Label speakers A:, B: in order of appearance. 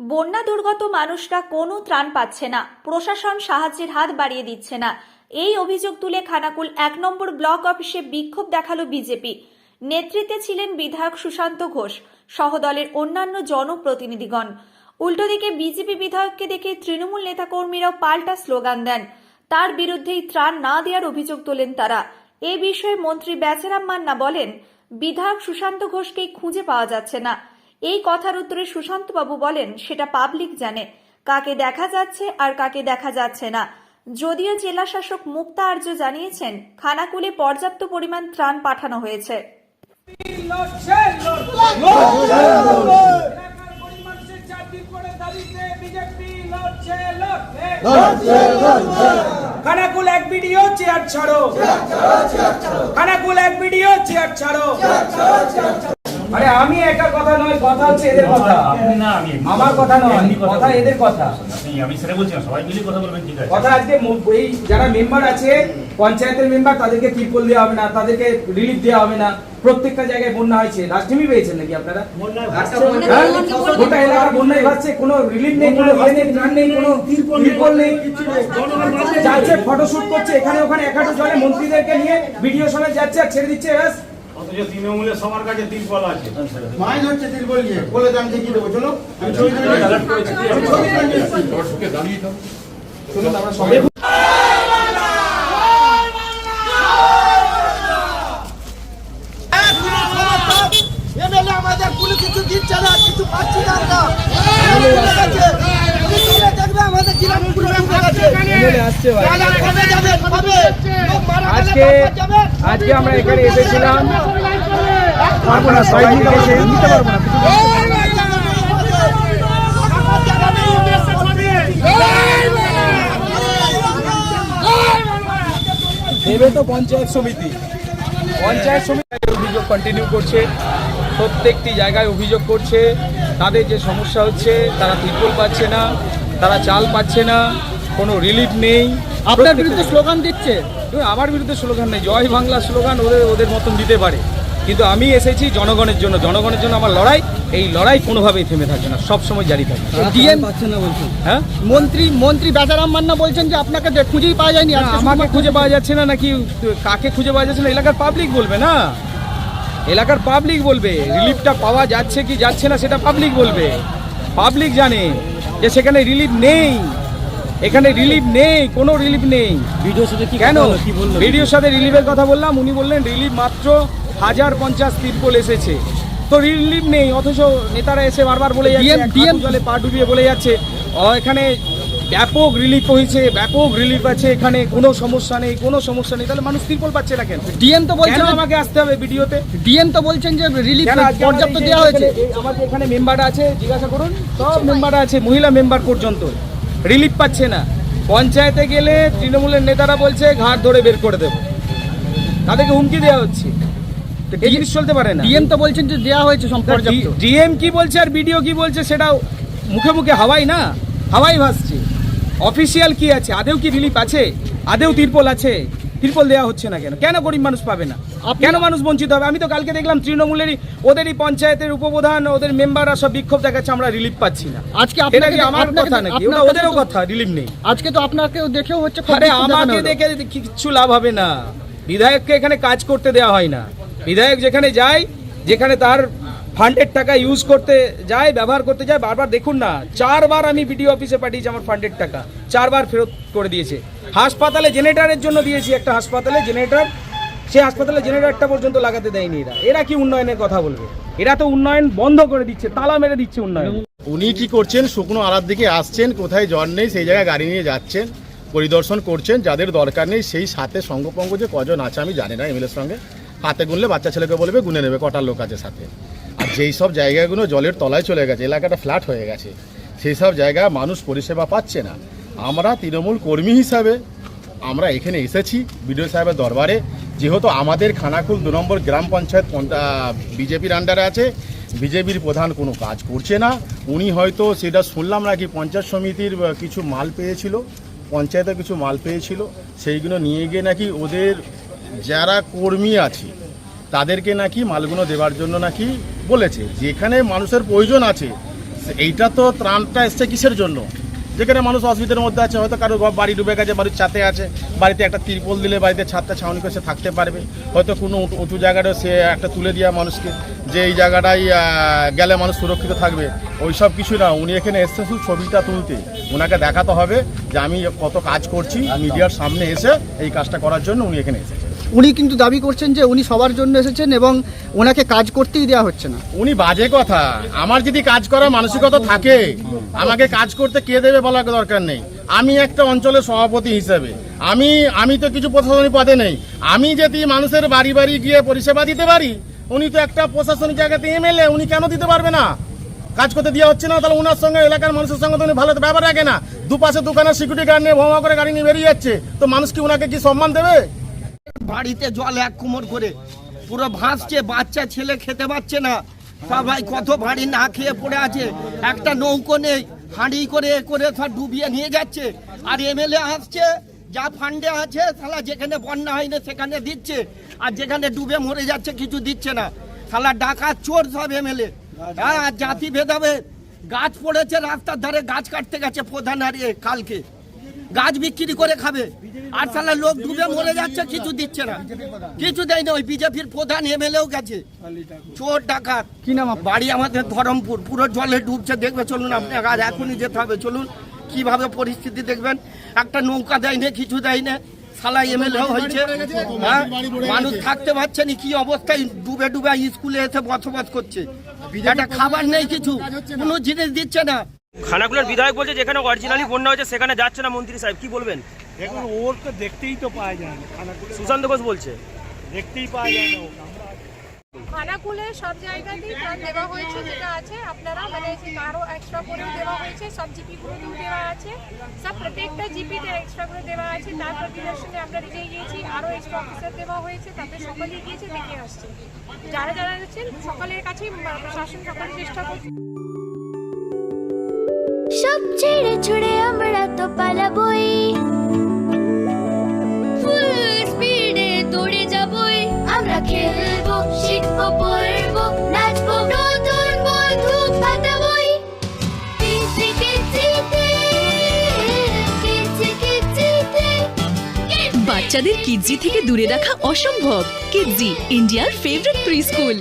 A: বন্যা দুর্গত মানুষরা কোনো ত্রাণ পাচ্ছে না। প্রশাসন সাহায্যের হাত বাড়িয়ে দিচ্ছে না। এই অভিযোগ তুলে খানাকুল এক নম্বর ব্লক অফিসে বিক্ষোভ দেখাল বিজেপি। নেতৃত্বে ছিলেন বিধায়ক সুশান্ত ঘোষ সহদলের অন্যান্য জনপ্রতিনিধিগণ। উল্টোদিকে বিজেপি বিধায়ককে দেখে তৃণমূল নেতাকর্মীরাও পাল্টা স্লোগান দেন। তার বিরুদ্ধেই ত্রাণ না দেওয়ার অভিযোগ তোলেন তারা। এ বিষয়ে মন্ত্রী বেচারাম মান্না বলেন, বিধায়ক সুশান্ত ঘোষকেই খুঁজে পাওয়া যাচ্ছে না। এই কথার উত্তরে সুশান্তবাবু বলেন, সেটা পাবলিক জানে। কাকে দেখা যাচ্ছে আর কাকে দেখা যাচ্ছে না। যদিও জেলা শাসক মুক্তা আর্য জানিয়েছেন, খানাকুলে পর্যাপ্ত পরিমাণ ত্রাণ পাঠানো হয়েছে।
B: খানাকুল এক ভিডিও চেয়ার ছাড়ো। খানাকুল এক ভিডিও চেয়ার ছাড়ো। আরে আমি একা কথা নয় কথা হচ্ছে এদের কথা।
C: আপনি না আমি
B: আমার কথা নয় কথা এদের কথা।
C: আপনি আমি সেটা বলছি না সবাই মিলে কথা বলবেন ঠিক আছে।
B: কথা আজকে এই যারা মেম্বার আছে পঞ্চায়েতের মেম্বার তাদেরকে ত্রিপল দেওয়া হবে না তাদেরকে রিলিফ দেওয়া হবে না। প্রত্যেকটা জায়গায় বন্যা হয়েছে। পেয়েছেন নাকি আপনারা? হ্যাঁ? গোটা বন্যায় কোনো রিলিফ নেই কোনো ইয়ে নেই ত্রাণ নেই কোনো ত্রিপল নেই যাচ্ছে ফটোশুট করছে এখানে ওখানে এক হাঁটু জলে মন্ত্রীদেরকে নিয়ে ভিডিও সবাই যাচ্ছে আর ছেড়ে দিচ্ছে ব্যাস।
C: অথচ তৃণমূলের সবার কাছে তিরপল আছে।
D: মাইন হচ্ছে তিরপল নিয়ে। বলে দাম দেখিয়ে দেবো? চলো আমি ছবি
B: আমরা সবাই
E: আমাদের কোনো কিছু দিচ্ছে না কিছু পাচ্ছি না।
B: আজকে? আজকে আমরা এখানে এসেছিলাম। পারব না সবাই নিতে পারব না। দেবে তো পঞ্চায়েত সমিতি। পঞ্চায়েত সমিতি অভিযোগ কন্টিনিউ করছে। প্রত্যেকটি জায়গায় অভিযোগ করছে। তাদের যে সমস্যা হচ্ছে তারা তিরপল পাচ্ছে না তারা চাল পাচ্ছে না। কোনো রিলিফ নেই। আপনার বিরুদ্ধে স্লোগান দিচ্ছে। আমার বিরুদ্ধে স্লোগান নেই। জয় বাংলা স্লোগান ওদের ওদের মতন দিতে পারে। কিন্তু আমি এসেছি জনগণের জন্য। জনগণের জন্য আমার লড়াই। এই লড়াই কোনোভাবেই থেমে থাকবে না। সব সময় জারি থাকবে।
E: ডিএম পাচ্ছে না বলছেন।
B: হ্যাঁ?
E: মন্ত্রী মন্ত্রী বেচারাম মান্না বলছেন যে আপনাকে খুঁজেই পাওয়া যায়নি।
B: আমাকে খুঁজে পাওয়া যাচ্ছে না নাকি কাকে খুঁজে পাওয়া যাচ্ছে না? এলাকার পাবলিক বলবে না। এলাকার পাবলিক বলবে। রিলিফটা পাওয়া যাচ্ছে কি যাচ্ছে না সেটা পাবলিক বলবে। পাবলিক জানে যে সেখানে রিলিফ নেই। এখানে রিলিফ নেই কোনো রিলিফ নেই।
E: ভিডিওর সাথে কি
B: কেন? ভিডিওর সাথে রিলিফের কথা বললাম উনি বললেন রিলিফ মাত্র হাজার পঞ্চাশ তিরপল এসেছে। তো রিলিফ নেই অথচ নেতারা এসে বারবার বলে যাচ্ছে জলে পা ডুবিয়ে বলে যাচ্ছে। "ও, এখানে ব্যাপক রিলিফ হয়েছে ব্যাপক রিলিফ আছে এখানে কোনো সমস্যা নেই কোনো সমস্যা নেই। তাহলে মানুষ তিরপল পাচ্ছে না কেন?
E: ডিএম তো বলছেন
B: আমাকে আসতে হবে ভিডিওতে?
E: ডিএম তো বলছেন যে রিলিফ পর্যাপ্ত দেওয়া হয়েছে।
B: আমাদের এখানে মেম্বার আছে জিজ্ঞাসা করুন। সব মেম্বার আছে মহিলা মেম্বার পর্যন্ত। রিলিফ পাচ্ছে না। পঞ্চায়েতে গেলে তৃণমূলের নেতারা বলছে ঘাট ধরে বের করে দেব। তাদেরকে হুমকি দেওয়া হচ্ছে। তো এই জিনিস চলতে পারে না।
E: ডিএম তো বলছেন যে দেওয়া হয়েছে
B: ডিএম কি বলছে আর বিডিও কি বলছে সেটা মুখে মুখে হাওয়াই না। হাওয়াই ভাসছে। অফিসিয়াল কি আছে? আদেও কি রিলিফ আছে? আদেও তিরপল আছে? তিরপল দেওয়া হচ্ছে না কেন? কেন গরিব মানুষ পাবে না? কেন মানুষ বঞ্চিত হবে? আমি তো কালকে দেখলাম তৃণমূলেরই ওদেরই পঞ্চায়েতের উপপ্রধান ওদের মেম্বাররা সব বিক্ষোভ দেখাচ্ছে আমরা রিলিফ পাচ্ছি না।
E: আজকে
B: এটা কি আমার কথা নাকি? ওটা ওদেরও কথা রিলিফ নেই।
E: আজকে তো আপনাকে দেখেও হচ্ছে
B: আরে আমাকে দেখে কিচ্ছু লাভ হবে না। বিধায়ককে এখানে কাজ করতে দেওয়া হয় না। বিধায়ক যেখানে যায় যেখানে তার ফান্ডের টাকা ইউজ করতে যায়, ব্যবহার করতে যায়, বারবার দেখুন না, চারবার আমি বিডিও অফিসে পাঠিয়েছি আমার ফান্ডের টাকা, চারবার ফেরত করে দিয়েছে। হাসপাতালে জেনারেটরের জন্য দিয়েছি একটা হাসপাতালে জেনারেটর সেই হাসপাতালে জেনারেটরটা পর্যন্ত লাগাতে দেয়নি এরা। এরা কি উন্নয়নের কথা বলবে? এরা তো উন্নয়ন বন্ধ করে দিচ্ছে, তালা মেরে দিচ্ছে উন্নয়ন।
D: উনি কি করছেন? শুকনো আড়ার দিকে আসছেন, কোথায় জ্বর নেই, সেই জায়গায় গাড়ি নিয়ে যাচ্ছেন, পরিদর্শন করছেন, যাদের দরকার নেই, সেই সাথে সঙ্গপঙ্গ যে কজন আছে, আমি জানি না এমএলএর সঙ্গে, হাতে গুনলে বাচ্চা ছেলেকে বলবে, গুনে নেবে কটার লোক আছে সাথে। যেই সব জায়গাগুলো জলের তলায় চলে গেছে, এলাকাটা ফ্ল্যাট হয়ে গেছে, সেই সব জায়গা মানুষ পরিষেবা পাচ্ছে না। আমরা তৃণমূল কর্মী হিসাবে আমরা এখানে এসেছি বিডিও সাহেবের দরবারে। যেহেতু আমাদের খানাকুল দু নম্বর গ্রাম পঞ্চায়েত বিজেপির আন্ডারে আছে, বিজেপির প্রধান কোনো কাজ করছে না। উনি হয়তো সেটা শুনলাম নাকি পঞ্চায়েত সমিতির কিছু মাল পেয়েছিল পঞ্চায়েতে কিছু মাল পেয়েছিল, সেইগুলো নিয়ে গিয়ে নাকি ওদের যারা কর্মী আছে, তাদেরকে নাকি মালগুলো দেওয়ার জন্য নাকি বলেছে যেখানে মানুষের প্রয়োজন আছে এইটা তো ত্রাণটা এসছে কিসের জন্য? যেখানে মানুষ অসুবিধার মধ্যে আছে হয়তো কারও বাড়ি ডুবে গেছে বাড়ির ছাতে আছে বাড়িতে একটা তিরপল দিলে বাড়িতে ছাদটা ছাউনি করে সে থাকতে পারবে। হয়তো কোনো উঁচু- জায়গাটা সে একটা তুলে দেওয়া মানুষকে যে এই জায়গাটায় আহ, গেলে মানুষ সুরক্ষিত থাকবে। ওই সব কিছু না উনি এখানে এসছে শুধু ছবিটা তুলতে। ওনাকে দেখাতে হবে যে আমি কত কাজ করছি মিডিয়ার সামনে এসে এই কাজটা করার জন্য উনি এখানে এসেছেন।
F: উনি কিন্তু দাবি করছেন যে উনি সবার জন্য এসেছেন এবং ওনাকে কাজ করতেই দেওয়া হচ্ছে না।
D: উনি বাজে কথা। আমার যদি কাজ করার মানসিকতা থাকে, আমাকে কাজ করতে কে দেবে বলার দরকার নেই। আমি একটা অঞ্চলের সভাপতি হিসেবে। আমি আমি তো কিছু প্রশাসনিক পদে নেই। আমি যদি মানুষের বাড়ি বাড়ি গিয়ে পরিষেবা দিতে পারি, উনি তো একটা প্রশাসনিক জায়গাতে এমএলএ, উনি কেন দিতে পারবে না? কাজ করতে দেওয়া হচ্ছে না, তাহলে ওনার সঙ্গে এলাকার মানুষের সঙ্গে তো উনি ভালো ব্যবহার রাখে না। দুপাশে দোকানের সিকিউরিটি গার্ড নিয়ে ভ্রমণ করে গাড়ি নিয়ে বেরিয়ে যাচ্ছে। তো মানুষ কি ওনাকে কি সম্মান দেবে?
E: বাড়িতে জল এক কুমোর করে। পুরো ভাসছে, বাচ্চা, ছেলে খেতে পাচ্ছে না। সবাই কত বাড়ি না খেয়ে পড়ে আছে। একটা নৌকো নেই, হাঁড়ি করে এ করে সব ডুবিয়ে নিয়ে যাচ্ছে। আর এমএলএ আসছে, যা ফান্ডে আছে সালা যেখানে বন্যা হয়নি সেখানে দিচ্ছে। আর যেখানে ডুবে মরে যাচ্ছে, কিছু দিচ্ছে না। সালা ডাকা চোর সব এমএলএ। হ্যাঁ আর জাতি ভেদাভেদ। গাছ পড়েছে, রাস্তার ধারে গাছ কাটতে গেছে প্রধান হারিয়ে কালকে। গাছ বিক্রি করে খাবে। আর সালা লোক ডুবে মরে যাচ্ছে কিছু দিচ্ছে না। কিছু দেয় না ওই বিজেপির প্রধান এমএলএও গেছে। চোর ডাকাত।
F: কি নাম
E: বাড়ি আমাদের ধরমপুর পুরো জলে ডুবছে দেখবে চলুন আপনাকে আর এখনই যেতে হবে চলুন। কীভাবে পরিস্থিতি দেখবেন? একটা নৌকা দেয় না কিছু দেয় না সালা এমএলএ হয়েছে হ্যাঁ? মানুষ থাকতে পারছে না কি অবস্থায় ডুবে ডুবে স্কুলে এসে বসবাস করছে। একটা খাবার নেই কিছু কোনো জিনিস দিচ্ছে না।
G: খানাকুলের বিধায়ক বলছে যেখানে অরিজিনালি বন্যা হয়েছে সেখানে যাচ্ছে না মন্ত্রী সাহেব। কি বলবেন?
C: দেখুন ওর তো দেখতেই তো পাওয়া যায় না।
G: সুশান্ত ঘোষ বলছে।
C: দেখতেই পাওয়া যায় না
H: খানাকুলে সব জায়গাতেই দেওয়া হয়েছে যেটা আছে আপনারা মানে আরও এক্সট্রা করেও দেওয়া হয়েছে সব জিপিগুলোতেও দেওয়া আছে সব প্রত্যেকটা জিপিতে এক্সট্রা করে দেওয়া আছে তার পরিদর্শনে আমরা নিজে গিয়েছি আরও এক্সট্রা অফিসার দেওয়া হয়েছে তাতে সকলেই গিয়েছে দেখে আসছে। যারা যারা আছেন সকলের কাছেই প্রশাসন সকলে চেষ্টা করছে।
I: ছেড়ে ছুড়ে আমরা তো পালাবই। ফুল স্পিডে দৌড়ে যাবই। আমরা খেলব শিখব পড়ব নাচবো নতুন বন্ধু পাতাবই কিচি কিচিতে কিচি কিচিতে
J: বাচ্চাদের কিডজি থেকে দূরে রাখা অসম্ভব। কিডজি ইন্ডিয়ার ফেভারিট প্রি স্কুল